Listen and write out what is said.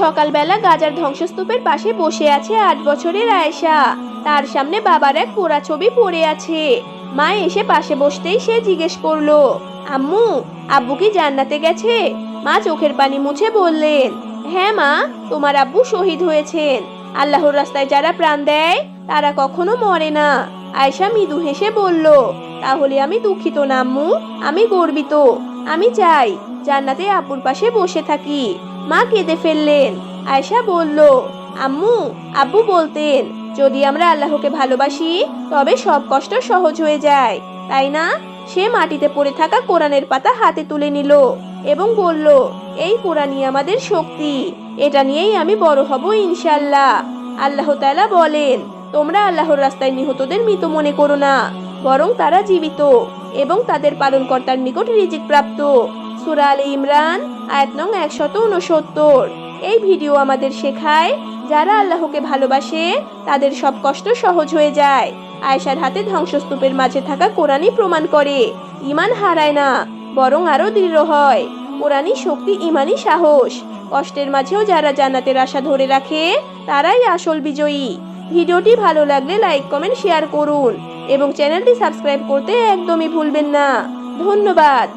সকালবেলা গাজার ধ্বংসস্তূপের পাশে বসে আছে আট বছরের আয়েশা। তার সামনে বাবার এক পোড়া ছবি পড়ে আছে। মা এসে পাশে বসতেই সে জিজ্ঞেস করল, আম্মু, আব্বু কি জান্নাতে গেছে? মা চোখের পানি মুছে বললেন হ্যাঁ মা, তোমার আব্বু শহীদ হয়েছেন। আল্লাহর রাস্তায় যারা প্রাণ দেয়, তারা কখনো মরে না। আয়শা মৃদু হেসে বলল, তাহলে আমি দুঃখিত না আম্মু, আমি গর্বিত। আমি চাই জান্নাতে আপুর পাশে বসে থাকি। মা কেঁদে ফেললেন। আয়শা বলল, আম্মু, আব্বু বলতেন, যদি আমরা আল্লাহকে ভালোবাসি, তবে সব কষ্ট সহজ হয়ে যায়। তাই না? সে মাটিতে পড়ে থাকা কোরআনের পাতা হাতে তুলে নিল এবং বলল, এই কোরআনই আমাদের শক্তি। এটা নিয়েই আমি বড় হব ইনশাল্লাহ আল্লাহ তাআলা বলেন, তোমরা আল্লাহর রাস্তায় নিহতদের মৃত মনে করো না, বরং তারা জীবিত এবং তাদের পালনকর্তার নিকট রিজিক প্রাপ্ত। সূরা আলে ইমরান, আয়াত নং একশত উনসত্তর এই ভিডিও আমাদের শেখায়, যারা আল্লাহকে ভালোবাসে, তাদের সব কষ্ট সহজ হয়ে যায়। আয়েশার হাতে ধ্বংসস্তূপের মাঝে থাকা কোরআনই প্রমাণ করে ইমান হারায় না, বরং আরও দৃঢ় হয়। কোরআনই শক্তি ইমানই সাহস। কষ্টের মাঝেও যারা জান্নাতের আশা ধরে রাখে, তারাই আসল বিজয়ী। ভিডিওটি ভালো লাগলে লাইক, কমেন্ট, শেয়ার করুন। এবং চ্যানেলটি সাবস্ক্রাইব করতে একদমই ভুলবেন না। ধন্যবাদ।